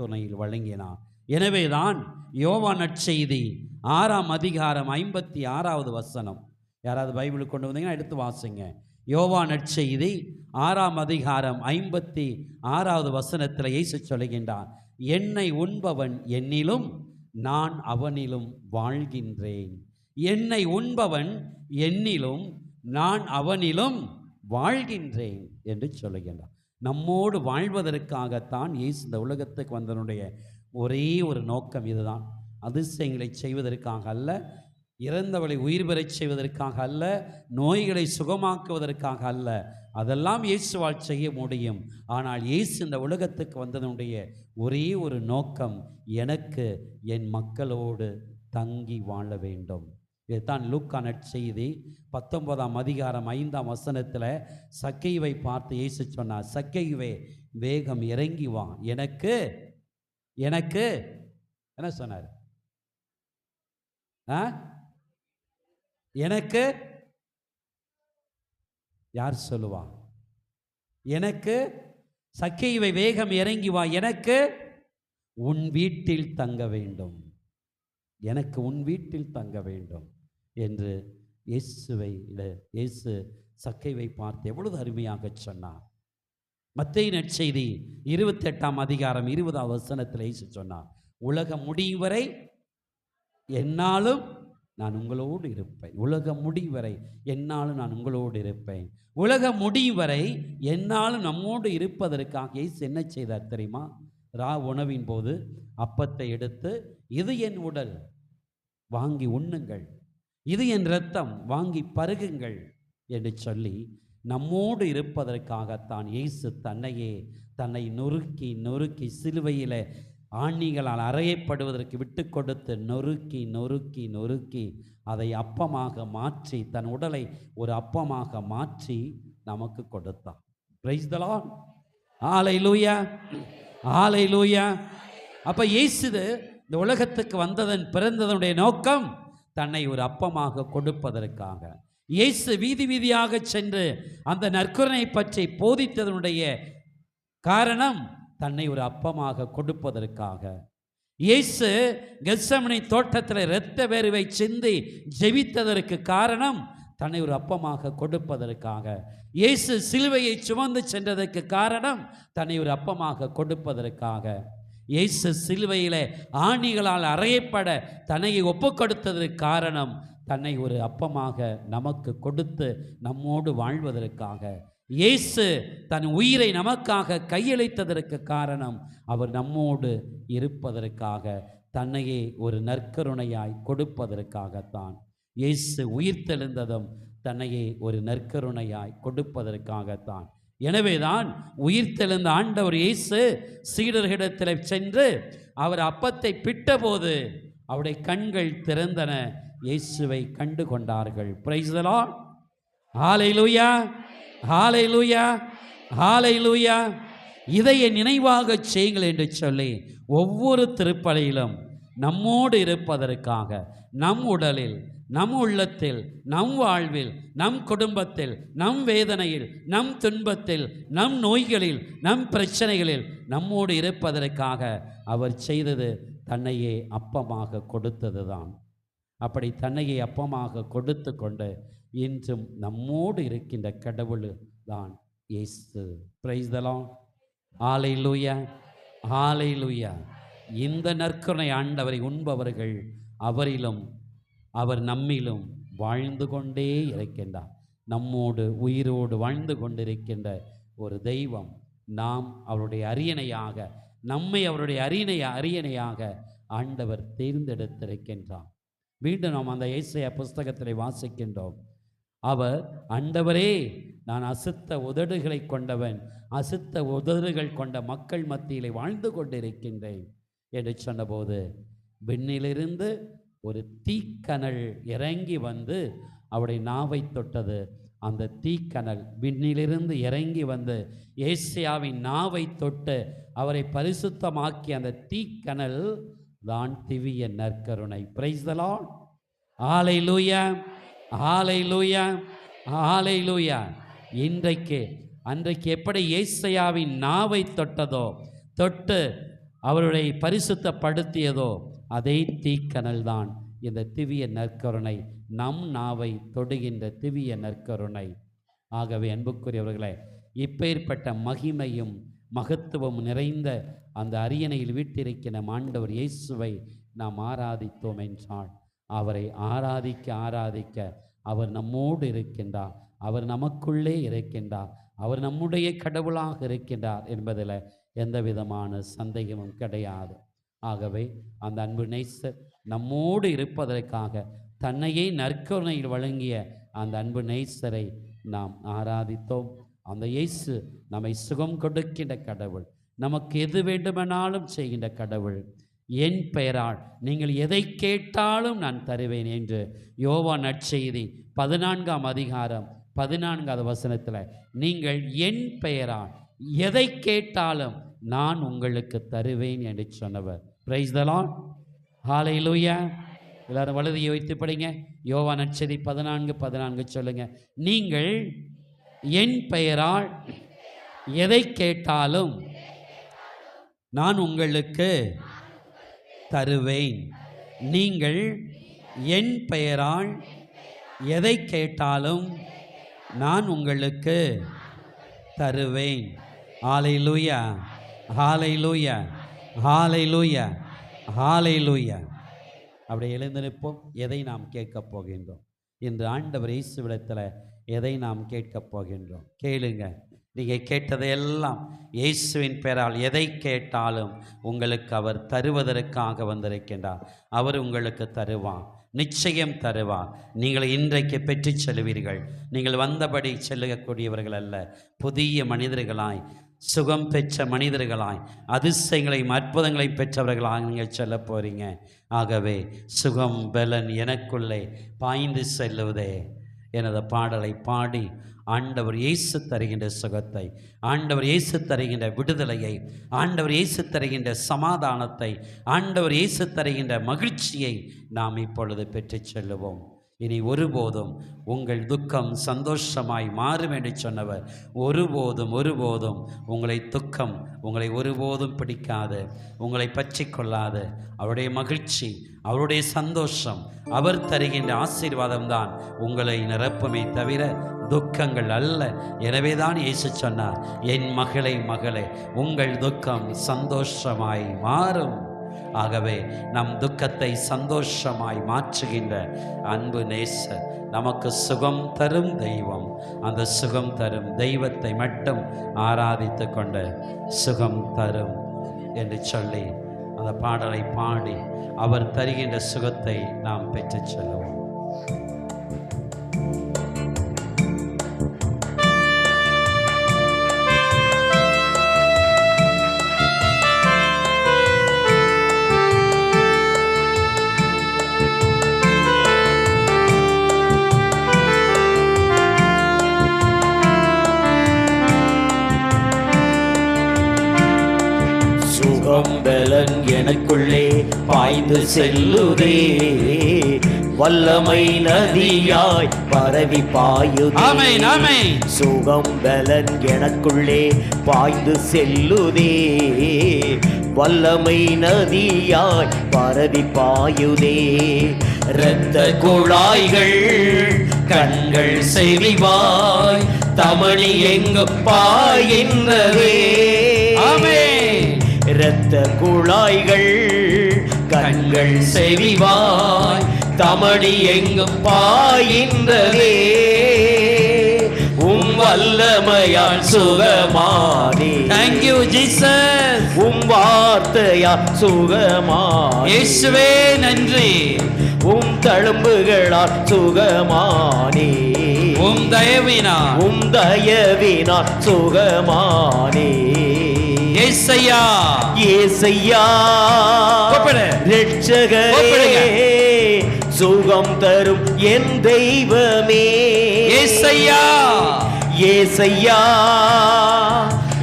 நற்கருணையில் வழங்கினார் எனவேதான் யோவா நற்செய்தி ஆறாம் அதிகாரம் ஐம்பத்தி ஆறாவது வசனம். யாராவது பைபிளுக்கு கொண்டு வந்தீங்கன்னா எடுத்து வாசிங்க. யோவா நற்செய்தி ஆறாம் அதிகாரம் ஐம்பத்தி ஆறாவது வசனத்தில் இயேசு சொல்கின்றான் என்னை உண்பவன் என்னிலும் நான் அவனிலும் வாழ்கின்றேன். என்னை உண்பவன் என்னிலும் நான் அவனிலும் வாழ்கின்றேன் என்று சொல்லுகின்றான் நம்மோடு வாழ்வதற்காகத்தான் இயேசு இந்த உலகத்துக்கு வந்தனுடைய ஒரே ஒரு நோக்கம் இதுதான். அதிசயங்களை செய்வதற்காக அல்ல இறந்தவளை உயிர் பெறச் செய்வதற்காக அல்ல நோய்களை சுகமாக்குவதற்காக அல்ல. அதெல்லாம் இயேசுவால் செய்ய முடியும். ஆனால் இயேசு இந்த உலகத்துக்கு வந்ததனுடைய ஒரே ஒரு நோக்கம் எனக்கு என் மக்களோடு தங்கி வாழ வேண்டும். இதுதான் லூக்கா செய்தி. பத்தொன்பதாம் அதிகாரம் ஐந்தாம் வசனத்தில் சக்கைவை பார்த்து இயேசு சொன்னார் சக்கைவே வேகம் இறங்கி வா. எனக்கு எனக்கு என்ன சொன்னார்? ஆ? எனக்கு யார் சொல்லுவா? எனக்கு சக்கைவை வேகம் இறங்கி வா. எனக்கு உன் வீட்டில் தங்க வேண்டும். எனக்கு உன் வீட்டில் தங்க வேண்டும். என்று இயேசுவை இயேசு சக்கைவை பார்த்து எவ்வளவு அருமையாக சொன்னார். மத்திய நற்செய்தி இருபத்தெட்டாம் அதிகாரம் இருபதாம் வசனத்தில் இயேசு சொன்னார் உலகம் முடியும் வரை என்னாலும் நான் உங்களோடு இருப்பேன். உலகம் முடியும் வரை என்னாலும் நான் உங்களோடு இருப்பேன். உலகம் முடியும் வரை என்னாலும் நம்மோடு இருப்பதற்காக இயேசு என்ன செய்தார் தெரியுமா? ரா உணவின் போது அப்பத்தை எடுத்து இது என் உடல் வாங்கி உண்ணுங்கள். இது என் இரத்தம் வாங்கி பருகுங்கள் என்று சொல்லி நம்மோடு இருப்பதற்காகத்தான் இயேசு தன்னையே தன்னை நொறுக்கி நொறுக்கி சிலுவையில் ஆணிகளால் அறையப்படுவதற்கு விட்டு கொடுத்து நொறுக்கி நொறுக்கி நொறுக்கி அதை அப்பமாக மாற்றி தன் உடலை ஒரு அப்பமாக மாற்றி நமக்கு கொடுத்தான். பிரைஸ் தலான் ஆலை லூயா ஆலை லூயா அப்போ இயேசுது இந்த உலகத்துக்கு வந்ததன் பிறந்ததனுடைய நோக்கம் தன்னை ஒரு அப்பமாக கொடுப்பதற்காக. இயேசு வீதி வீதியாக சென்று அந்த நற்கருணை பற்றி போதித்ததனுடைய காரணம் தன்னை ஒரு அப்பமாக கொடுப்பதற்காக. இயேசு கெசமனை தோட்டத்தில் இரத்த வேர்வை சிந்தி ஜெபித்ததற்கு காரணம் தன்னை ஒரு அப்பமாக கொடுப்பதற்காக. இயேசு சிலுவையை சுமந்து சென்றதற்கு காரணம் தன்னை ஒரு அப்பமாக கொடுப்பதற்காக. இயேசு சிலுவையில் ஆணிகளால் அறையப்பட தன்னை ஒப்புக்கொடுத்ததற்கு காரணம் தன்னை ஒரு அப்பமாக நமக்கு கொடுத்து நம்மோடு வாழ்வதற்காக. இயேசு தன் உயிரை நமக்காக கையளித்ததற்கு காரணம் அவர் நம்மோடு இருப்பதற்காக தன்னையே ஒரு நற்கருணையாய் கொடுப்பதற்காகத்தான். இயேசு உயிர்த்தெழுந்ததும் தன்னையே ஒரு நற்கருணையாய் கொடுப்பதற்காகத்தான். எனவேதான் உயிர்த்தெழுந்த ஆண்டவர் இயேசு சீடர்களிடத்தில் சென்று அவர் அப்பத்தை பிட்டபோது அவருடைய கண்கள் திறந்தன. இயேசுவை கண்டு கொண்டார்கள். பிரைசலால் ஹாலை லூயா ஹாலை லூயா ஹாலை லூயா இதைய நினைவாகச் செய்யுங்கள் என்று சொல்லி ஒவ்வொரு திருப்பலையிலும் நம்மோடு இருப்பதற்காக நம் உடலில் நம் உள்ளத்தில் நம் வாழ்வில் நம் குடும்பத்தில் நம் வேதனையில் நம் துன்பத்தில் நம் நோய்களில் நம் பிரச்சனைகளில் நம்மோடு இருப்பதற்காக அவர் செய்தது தன்னையே அப்பமாக கொடுத்தது தான் அப்படி தன்னையே அப்பமாக கொடுத்து கொண்டு இன்றும் நம்மோடு இருக்கின்ற கடவுள் தான் இயேசு. பிரைஸ் தலாம் ஆலை லூயா ஆலை லூயா இந்த நற்கருணை ஆண்டவரை உண்பவர்கள் அவரிலும் அவர் நம்மிலும் வாழ்ந்து கொண்டே இருக்கின்றார். நம்மோடு உயிரோடு வாழ்ந்து கொண்டிருக்கின்ற ஒரு தெய்வம் நாம் அவருடைய அரியணையாக நம்மை அவருடைய அரியணை அரியணையாக ஆண்டவர் தேர்ந்தெடுத்திருக்கின்றார். மீண்டும் நாம் அந்த இயேசைய புஸ்தகத்தில் வாசிக்கின்றோம். அவர் ஆண்டவரே நான் அசுத்த உதடுகளை கொண்டவன் அசுத்த உதடுகள் கொண்ட மக்கள் மத்தியிலே வாழ்ந்து கொண்டிருக்கின்றேன் என்று சொன்னபோது விண்ணிலிருந்து ஒரு தீக்கனல் இறங்கி வந்து அவருடைய நாவை தொட்டது. அந்த தீக்கனல் விண்ணிலிருந்து இறங்கி வந்து ஏசியாவின் நாவை தொட்டு அவரை பரிசுத்தமாக்கி அந்த தீக்கனல் தான் திவிய நற்கருணை. பிரைஸ் ஆலை லூயா ஆலை லூயா ஆலை லூயா இன்றைக்கு அன்றைக்கு எப்படி ஏசையாவின் நாவை தொட்டதோ தொட்டு அவருடைய பரிசுத்தப்படுத்தியதோ அதே தீக்கனல்தான் இந்த திவிய நற்கருணை நம் நாவை தொடுகின்ற திவிய நற்கருணை. ஆகவே அன்புக்குரியவர்களே இப்பேற்பட்ட மகிமையும் மகத்துவம் நிறைந்த அந்த அரியணையில் வீட்டிருக்கிற ஆண்டவர் இயேசுவை நாம் ஆராதித்தோம் என்றால் அவரை ஆராதிக்க ஆராதிக்க அவர் நம்மோடு இருக்கின்றார் அவர் நமக்குள்ளே இருக்கின்றார் அவர் நம்முடைய கடவுளாக இருக்கின்றார் என்பதில் எந்த விதமான சந்தேகமும் கிடையாது. ஆகவே அந்த அன்பு நேசர் நம்மோடு இருப்பதற்காக தன்னையே நற்கருணையில் வழங்கிய அந்த அன்பு நேசரை நாம் ஆராதித்தோம். அந்த இயேசு நம்மை சுகம் கொடுக்கின்ற கடவுள் நமக்கு எது வேண்டுமானாலும் செய்கின்ற கடவுள். என் பெயரால் நீங்கள் எதை கேட்டாலும் நான் தருவேன் என்று யோவா நற்செய்தி பதினான்காம் அதிகாரம் பதினான்காவது வசனத்தில் நீங்கள் என் பெயரால் எதை கேட்டாலும் நான் உங்களுக்கு தருவேன் என்று சொன்னவர். பிரைஸ் தலான் ஹாலை லூயா எல்லாரும் வலதியை வைத்து படிங்க. யோவா நற்செய்தி பதினான்கு பதினான்கு சொல்லுங்க. நீங்கள் என் பெயரால் எதை கேட்டாலும் நான் உங்களுக்கு தருவேன். நீங்கள் என் பெயரால் எதை கேட்டாலும் நான் உங்களுக்கு தருவேன். ஆலை லூயா ஹாலை லூயா ஹாலை லூயா ஹாலை லூயா அப்படி எழுந்து நிற்போம் எதை நாம் கேட்கப் போகின்றோம்? இன்று ஆண்டவர் இயேசுவிடத்தில் எதை நாம் கேட்கப் போகின்றோம்? கேளுங்க. நீங்கள் கேட்டதையெல்லாம் இயேசுவின் பெயரால் எதை கேட்டாலும் உங்களுக்கு அவர் தருவதற்காக வந்திருக்கின்றார். அவர் உங்களுக்கு தருவார். நிச்சயம் தருவார். நீங்கள் இன்றைக்கு பெற்றுச் செல்வீர்கள். நீங்கள் வந்தபடி செல்லக்கூடியவர்கள் அல்ல. புதிய மனிதர்களாய் சுகம் பெற்ற மனிதர்களாய் அதிசயங்களையும் அற்புதங்களையும் பெற்றவர்களாக நீங்கள் செல்ல போறீங்க. ஆகவே சுகம் பலன் எனக்குள்ளே பாய்ந்து செல்லுவதே எனது பாடலை பாடி ஆண்டவர் இயேசு தருகின்ற சுகத்தை ஆண்டவர் இயேசு தருகின்ற விடுதலையை ஆண்டவர் இயேசு தருகின்ற சமாதானத்தை ஆண்டவர் இயேசு தருகின்ற மகிழ்ச்சியை நாம் இப்பொழுது பெற்றுச் செல்லுவோம். இனி ஒருபோதும் உங்கள் துக்கம் சந்தோஷமாய் மாறும் என்று சொன்னவர். ஒருபோதும் ஒருபோதும் உங்களை துக்கம் உங்களை ஒருபோதும் பிடிக்காது உங்களை பற்றி கொள்ளாது அவருடைய மகிழ்ச்சி அவருடைய சந்தோஷம் அவர் தருகின்ற ஆசீர்வாதம் தான் உங்களை நிரப்புமே தவிர துக்கங்கள் அல்ல. எனவேதான் இயேசு சொன்னார் என் மகளை மகளே உங்கள் துக்கம் சந்தோஷமாய் மாறும். ஆகவே நம் துக்கத்தை சந்தோஷமாய் மாற்றுகின்ற அன்பு நேச நமக்கு சுகம் தரும் தெய்வம். அந்த சுகம் தரும் தெய்வத்தை மட்டும் ஆராதித்து கொண்டு சுகம் தரும் என்று சொல்லி அந்த பாடலை பாடி அவர் தருகின்ற சுகத்தை நாம் பெற்றுச் செல்லுவோம். எனக்குள்ளே பாய்ந்து செல்லுதே வல்லமை நதியாய் பரவி பாயுதே. சுகம் பலன் எனக்குள்ளே பாய்ந்து செல்லுதே வல்லமை நதியாய் பரவி பாயுதே இரத்த குழாய்கள் கண்கள் செவிவாய் தமிழி எங்கு பாயின்றதே. இரத்த குழாய்கள் கண்கள் செவிவாய் தமிழி எங்கும் பாயின்றதே. உம் வல்லமையால் சுகமானே. Thank you, Jesus. உம் வார்த்தையால் சுகமானே. இயேசுவே நன்றி. உம் தழும்புகளால் சுகமானே. உம் தயவினார் உம் தயவினால் சுகமானே. ஏசையா. ஏசையா. ரட்சகரே. சுகம் தரும் என் தெய்வமே. ஏசையா. ஏசையா.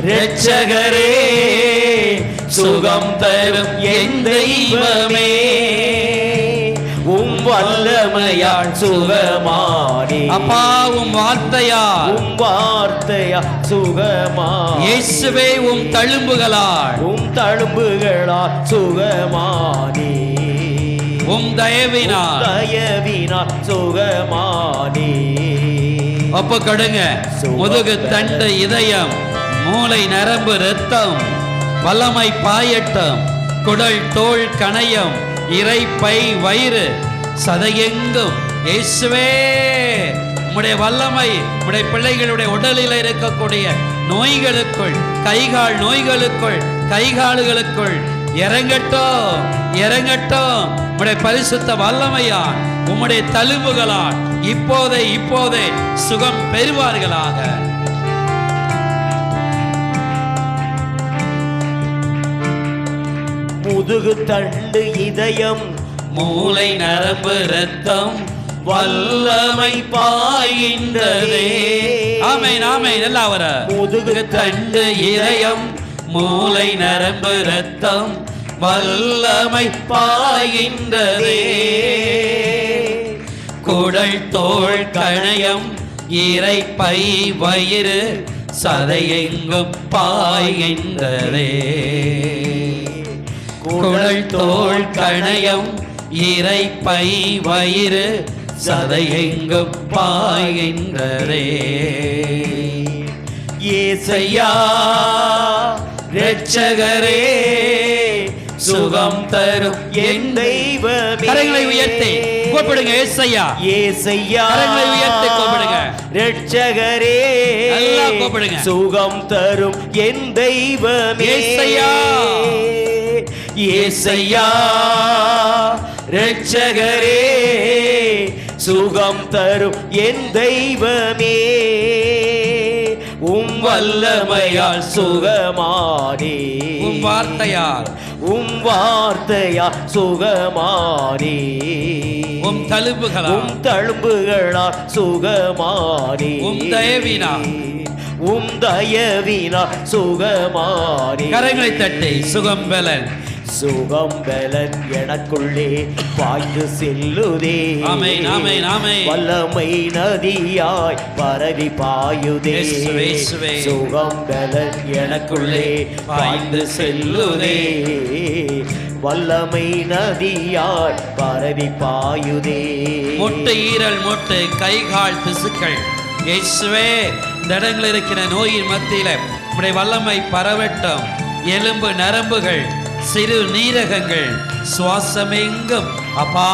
ரட்சகரே சுகம் தரும் என் தெய்வமே. வல்லமையால் சுகமானே. அப்பா உம் வார்த்தையால். உம் வார்த்தையா சுகமா இயேசுவே உம் தழும்புகளால். உம் தழும்புகளால் சுகமானே. உம் தயவினால். தயவினால் சுகமானே. ஒப்பு கொடுங்க. முதுகு தண்டு இதயம் மூளை நரம்பு இரத்தம் வல்லமை பாயட்டம் குடல் தோல் கணையம் இறைப்பை வயிறு சதையெங்கும். இயேசுவே உம்முடைய வல்லமை உடைய பிள்ளைகளுடைய உடலில் இருக்கக்கூடிய நோய்களுக்குள் கைகால் நோய்களுக்குள் கைகால்களுக்குள் இறங்கட்டும் இறங்கட்டும். உடைய பரிசுத்த வல்லமையான் உம்முடைய தழும்புகளால் இப்போதே இப்போதே சுகம் பெறுவார்களாக. முதுகு தண்டு இதயம் மூளை நரம்பு ரத்தம் வல்லமை பாய்கின்றதே. ஆமென் ஆமென். எல்லாம் வர முதுகு தண்டு இதயம் மூளை நரம்பு ரத்தம் வல்லமை பாய்கின்றதே. குடல் தோள் கணையம் இறைப்பை வயிறு சதையெங்கும் பாய்கின்றதே. குடல் தோள் கணையம் இறைப்பை வயிறு சதையெங்கும் பாய்கின்றதே ஏசையா இரட்சகரே சுகம் தரும் என் தெய்வமே கரங்களை உயர்த்தி கூப்பிடுங்க ஏசையா ஏசையா கரங்களை உயர்த்தி கூப்பிடுங்க. ரட்சகரே நல்லா கூப்பிடுங்க. சுகம் தரும் என் தெய்வமே ஏசையா. ஏசையா ரட்சகரே சுகம் தரும் என் தெய்வமே. உம் வல்லமையால் சுகமானே. உம் வார்த்தையால். உம் வார்த்தையா சுகமானே. உம் தழும்புகளால். உம் தழும்புகளா சுகமானே. உம் தயவினால். உம் தயவினா சுகமானே. கரங்களை தட்டி சுகம் பலன் சுகம் பலன் எனக்குள்ளே பாய்ந்து செல்லுதே. வல்லமை நதியாய் பரவி பாயுதே. சுகம் பலன் எனக்குள்ளே பாய்ந்து செல்லுதே வல்லமை நதியாய் பரவி பாயுதே முட்டு ஈரல் முட்டு கை கால் திசுக்கள் இயேசுவே இந்த இடங்களில் இருக்கிற நோயின் மத்தியில உடைய வல்லமை பரவட்டும் எலும்பு நரம்புகள் சிறு நீரகங்கள். சுவாசமெங்கும். அப்பா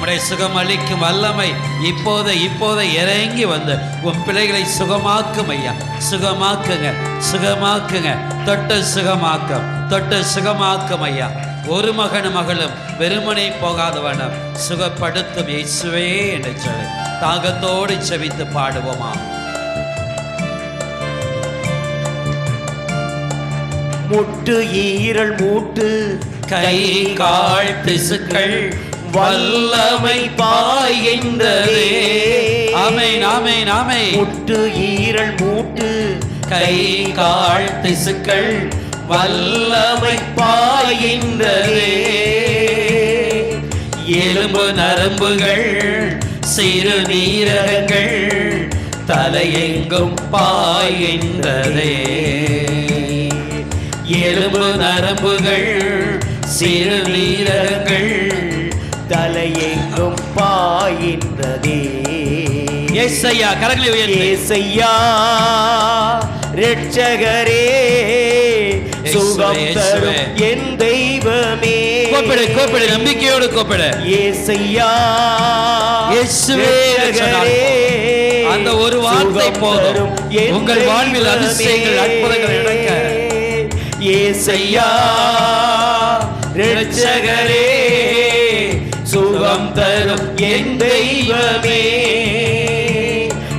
உடைய சுகம் அளிக்கும் வல்லமை இப்போது இப்போதை இறங்கி வந்து உன் பிள்ளைகளை சுகமாக்கும் ஐயா. சுகமாக்குங்க சுகமாக்குங்க. தொட்டு சுகமாக்கும் தொட்டு சுகமாக்கும் ஐயா. ஒரு மகன் மகளும் வெறுமனை போகாதவனம் சுகப்படுத்தும் இயேசுவே என்று சொல்லி தாகத்தோடு செவித்து பாடுவோமா? முட்டு ஈரல் மூட்டு கை கால் திசுக்கள் வல்லமை பாய்கின்றதே ஆமென் ஆமென் ஆமென். முட்டு ஈரல் மூட்டு கை கால் திசுக்கள் வல்லமை பாய்கின்றதே எலும்பு நரம்புகள் சிறு நீரகங்கள் தலையெங்கும் பாய்கின்றதே எலும்பு நரம்புகள் சிறு நீரகங்கள் தலையெங்கும் பாயின்றதே ஏசையா கரங்களை உயர்த்தி ஏசையா ரட்சகரே சுகம். தரும் என் தெய்வமே கூப்பிடு கூப்பிடு நம்பிக்கையோடு கூப்பிடு ஏசையா இயேசுவே. அந்த ஒரு வார்த்தை போதும். உங்கள் வாழ்வில். அதிசயங்கள், அற்புதங்கள். ஏசையா ரட்சகரே சுகம் தரும் என் தெய்வமே.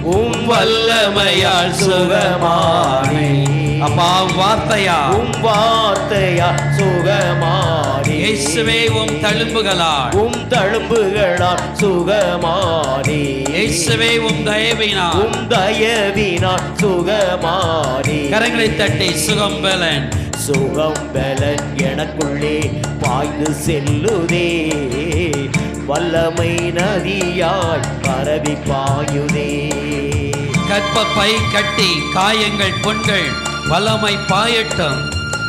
உம் வல்லமையால் சுகமானே. அப்பா உம் வார்த்தையா? உம் வார்த்தையா சுகமானே. இயேசுவே உம் தழும்புகளால். உம் தழும்புகளால் சுகமானே. இயேசுவே உம் தயவினால். உம் தயவினால் சுகமானே. கரங்களை தட்டி சுகம் பலன். சுகம் பலன் எனக்குள்ளே பாய்ந்து செல்லுதே. வல்லமை நதியாய் பரவி பாயுதே. கற்பப்பை கட்டி காயங்கள் பொண்கள் வல்லமை பாயட்டும்.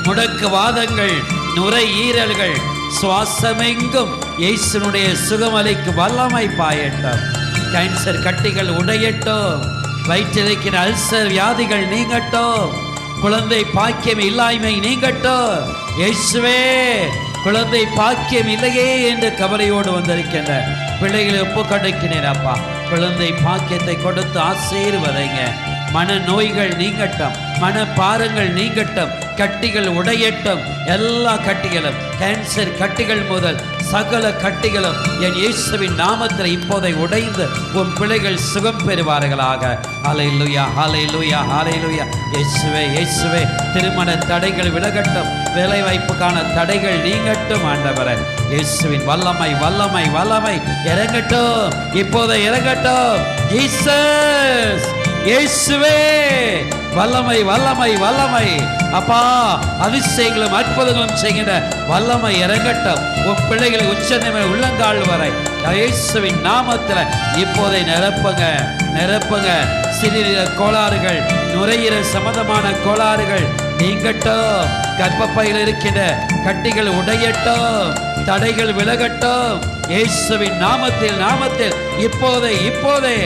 முடக்கு வாதங்கள் நுரையீரல்கள் சுவாசமெங்கும் இயேசுனுடைய சுகமலைக்கு வல்லமை பாயட்டும். கேன்சர் கட்டிகள் உடையட்டும். வயிற்றிருக்கிற அல்சர் வியாதிகள் நீங்கட்டும். குழந்தை பாக்கியம் இல்லாய்மை நீங்கட்டும். இயேசுவே குழந்தை பாக்கியம் இல்லையே என்று கவலையோடு வந்திருக்கின்ற பிள்ளைகளை ஒப்பு கிடைக்கிறேன் அப்பா. குழந்தை பாக்கியத்தை கொடுத்து ஆசீர்வதைங்க. மன நோய்கள் நீங்கட்டும் மன பாரங்கள் நீங்கட்டும் கட்டிகள் உடையட்டும் எல்லா கட்டிகளும் கேன்சர் கட்டிகள் முதல் சகல கட்டிகளும் என் இயேசுவின் நாமத்தில் இப்போதை உடைந்து உன் பிள்ளைகள் சுகம் பெறுவார்களாக. அலை லுயா அலை லுயா அலை லுயா இயேசுவே இயேசுவே திருமண தடைகள் விலகட்டும் வேலை வாய்ப்புக்கான தடைகள் நீங்கட்டும் ஆண்டவரே. இயேசுவின் வல்லமை வல்லமை வல்லமை. இறங்கட்டும் இப்போதை இறங்கட்டும். ஜீசஸ் இயேசுவே வல்லமை வல்லமை வல்லமை. அப்பா அதிசயங்களும் அற்புதங்களும் செய்கின்ற வல்லமை இறங்கட்டும். உன் பிள்ளைகளை உச்சநிலை உள்ளங்கால் வரை. இயேசுவின் நாமத்தில் இப்போதை நிரப்புங்க நிரப்புங்க. சிறிய கோளாறுகள் நுரையீரல் சம்பந்தமான கோளாறுகள் நீங்கட்டும். கர்ப்பப்பையில் இருக்கின்ற கட்டிகள் உடையட்டும். தடைகள் விலகட்டும். இயேசுவின் நாமத்தில் நாமத்தில் இப்போதே இப்போதே.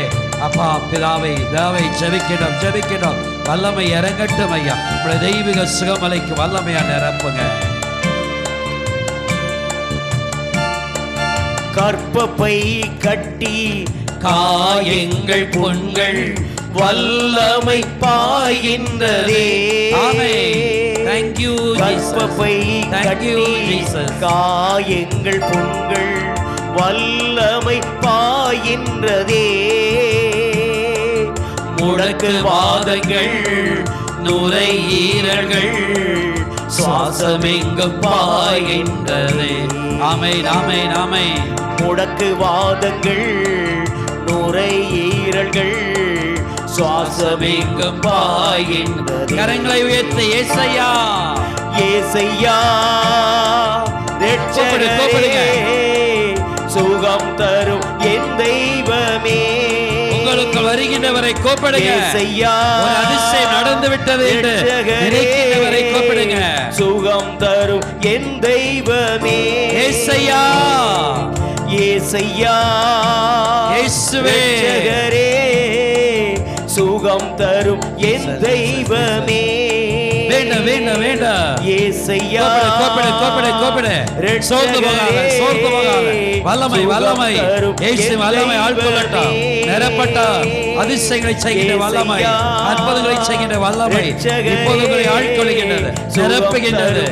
அப்பா பிதாவை பிதாவை ஜெபிக்கிட்டோம் ஜெபிக்கிட்டோம். வல்லமை இறங்கட்டும் ஐயா. உங்களுடைய தெய்வீக சுகமலைக்கு வல்லமையா நிரப்புங்க. கற்பப்பை கட்டி காயங்கள் புண்கள் வல்லமை பாயின்றதே ஆமே தேங்க் யூ கற்பப்பை கட்டி. காயங்கள் புண்கள் வல்லமை பாயின்றதே முடக்கு வாதங்கள் நுரையீரல்கள் சுவாசமெங்கும் பாய்கின்றது. ஆமை ஆமை ஆமை முடக்கு வாதங்கள் நுரையீரல்கள் சுவாசமெங்கும் பாயின்றதே கரங்களை உயர்த்த ஏசையா. ஏசையா சுகம் தரும் தெய்வமே. வருகின்றவரை கூப்பிடுங்க. அதிசயம் நடந்து விட்டது என்று நினைக்கின்றவரை கூப்பிடுங்க. சுகம் தரும் என் தெய்வமே. ஏசையா. ஏசையா இயேசுவே. ரட்சகரே, சுகம் தரும் என் தெய்வமே. ஏசையா கூப்பிடு கூப்பிடு கூப்பிடு சோர்ந்து போகாத சோர்ந்து போகாத. வல்லமை வல்லமை. இயேசு வல்லமை ஆட்கொள்ளட்டும் நிரப்பட்டார் அதிசயங்களை செய்கின்ற வல்லமை. அற்புதங்களை செய்கின்ற வல்லமை. இப்போது உங்களை ஆட்கொள்கின்றது நிரப்புகின்றது.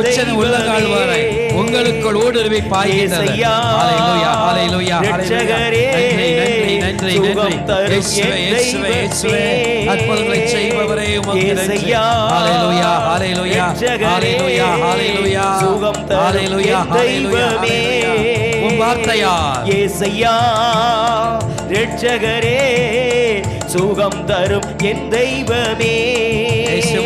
உச்சன உள்ளங்கால் வரை உங்களுக்குள் ஊடுருவி பாய்கின்றது. அற்புதங்களை செய்பவரே. உன் வார்த்தையா ஏசையா ரட்சகரே சுகம் தரும் என் தெய்வமே.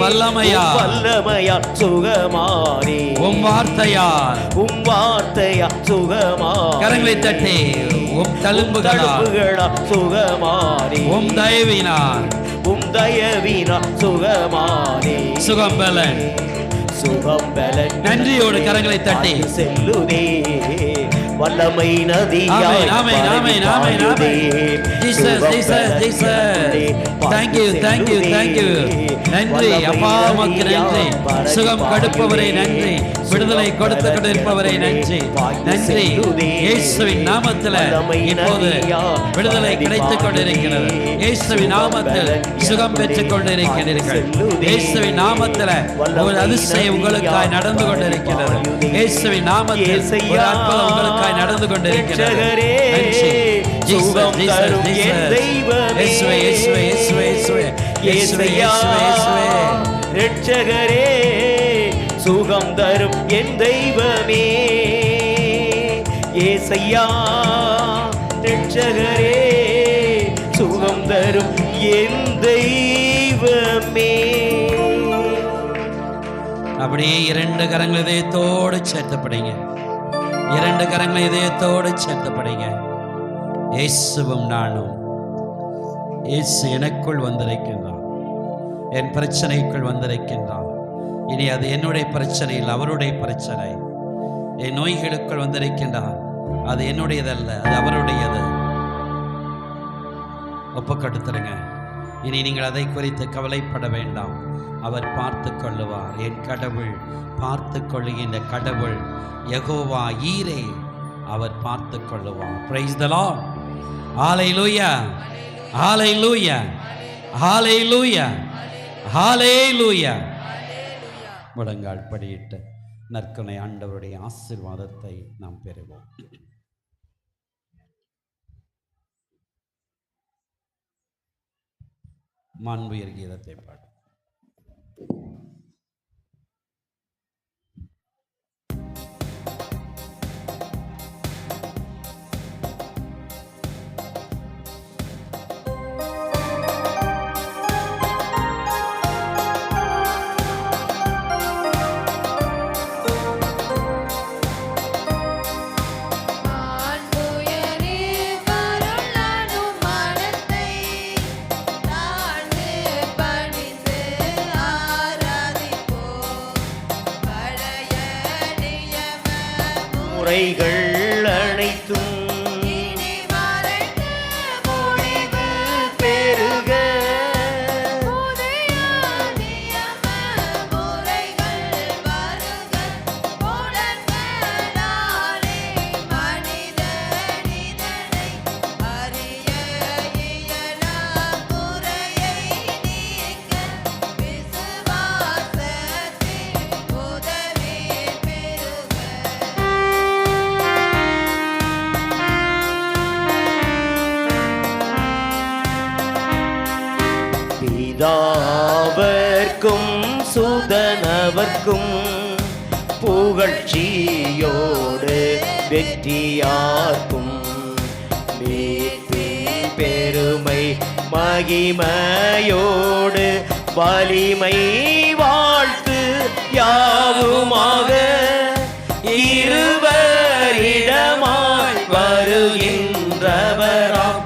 வல்லமையா. உம் வல்லமையா சுகமானே. உன் வார்த்தையா? உம் வார்த்தையா சுகமானே கரங்களை தட்டி உம் தழும்புகளா சுகமானே. உம் தயவினார் உம் தயவினா சுகமானே. சுகம் பலன் சுகம் பலன் நன்றியோடு கரங்களை தட்டி. செல்லுதே. வல்லமை நதியாய் amen, amen, amen, amen, Jesus Jesus Jesus Jesus. Thank you, thank you, thank நன்றி அப்பா உமக்கு நன்றி சுகம் கடுப்பவரை நன்றி விடுதலை கொடுத்து கொண்டிருப்பவரை நன்றி நன்றி இயேசுவின் நாமத்தில் இப்போது விடுதலை கிடைத்துக் கொண்டிருக்கிறது. இயேசுவின் நாமத்தில் சுகம் பெற்றுக் கொண்டிருக்கிறீர்கள். இயேசுவின் நாமத்தில் ஒரு அதிசயம் உங்களுக்காய் நடந்து கொண்டிருக்கிறது. இயேசுவின் நாமத்தில் ஒரு அற்புதம் உங்களுக்காய் நடந்து கொண்டிருக்கிறது. நன்றி. ஜீசஸ் ஜீசஸ் ஜீசஸ் இயேசுவே இயேசுவே இயேசுவே இயேசுவே. இயேசுவே இயேசுவே இயேசுவே. ரட்சகரே சுகம் தரும் என் தெய்வமே. ஏசையா ரட்சகரே சுகம் தரும் என் தெய்வமே. அப்படியே இரண்டு கரங்கள் இதயத்தோடு சேர்த்து படிங்க இரண்டு கரங்களை இதயத்தோடு சேர்த்து படிங்க இயேசுவும் நானும் இயேசு எனக்குள் வந்திருக்கின்றான் என் பிரச்சனைக்குள் வந்திருக்கின்றான் இனி அது என்னுடைய பிரச்சனை இல்லை அவருடைய பிரச்சனை. என் நோய்களுக்குள் வந்திருக்கின்றான் அது என்னுடையதல்ல அது அவருடையது. ஒப்புக்கொடுத்துருங்க. இனி நீங்கள் அதை குறித்து கவலைப்பட வேண்டாம். அவர் பார்த்து கொள்ளுவார். என் கடவுள் பார்த்து கொள்ளுகின்ற கடவுள் யகோவா ஈரே. அவர் பார்த்து கொள்ளுவார். பிரைஸ் ஆலை லூயா த லூயா ஹalleluya லூயா ஹalleluya லூயா முழங்கால் படியிட்டு நற்கனை ஆண்டவருடைய ஆசீர்வாதத்தை நாம் பெறுவோம். மாண்புயர் கீதத்தை பாடும் Bye. சுதனவர்க்கும் புகழ்ச்சியோடு வெற்றியார்க்கும். மீட்பின் பெருமை மகிமையோடு வலிமை வாழ்த்து யாவுமாக இருவரிடமாய் வருகின்றவராம்.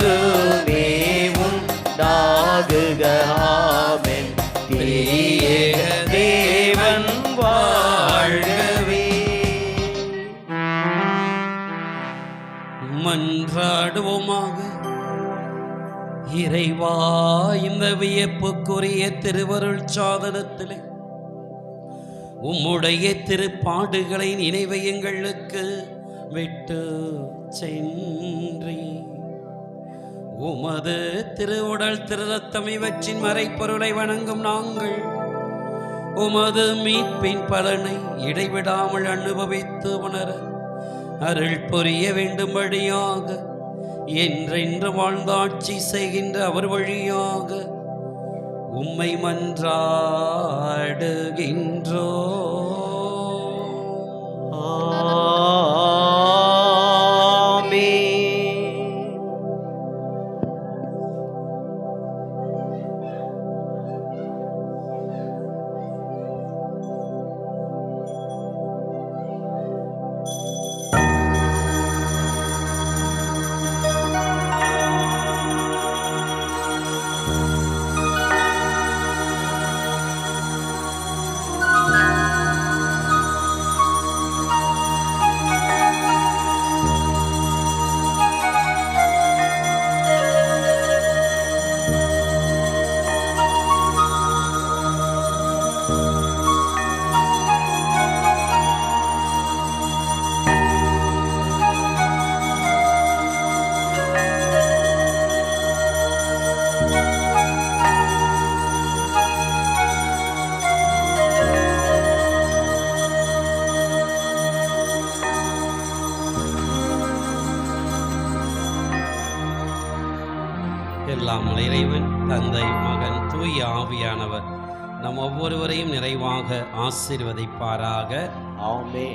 என்றுமே உண்டாகுக ஆமென் தேவன் வாழ்கவே. மன்றாடுவோமாக. இறைவா இந்த வியப்புக்குரிய திருவருள் சாதனத்திலே உம்முடைய திருப்பாடுகளை நினைவை எங்களுக்கு விட்டு சென்றி உமது திருவுடல் திருரத்தம் இவற்றின் மறைப்பொருளை வணங்கும் நாங்கள். உமது மீட்பின் பலனை இடைவிடாமல் அனுபவித்து உணர அருள் புரிய வேண்டும்படியாக என்றென்று வாழ்ந்தாட்சி செய்கின்ற அவர் வழியாக உம்மை மன்றாடுகின்றோ ஆ. இல்லாமல் இறைவன் தந்தை மகன் தூய ஆவியானவர் நம் ஒவ்வொருவரையும் நிறைவாக ஆசீர்வதிப்பாராக. ஆமே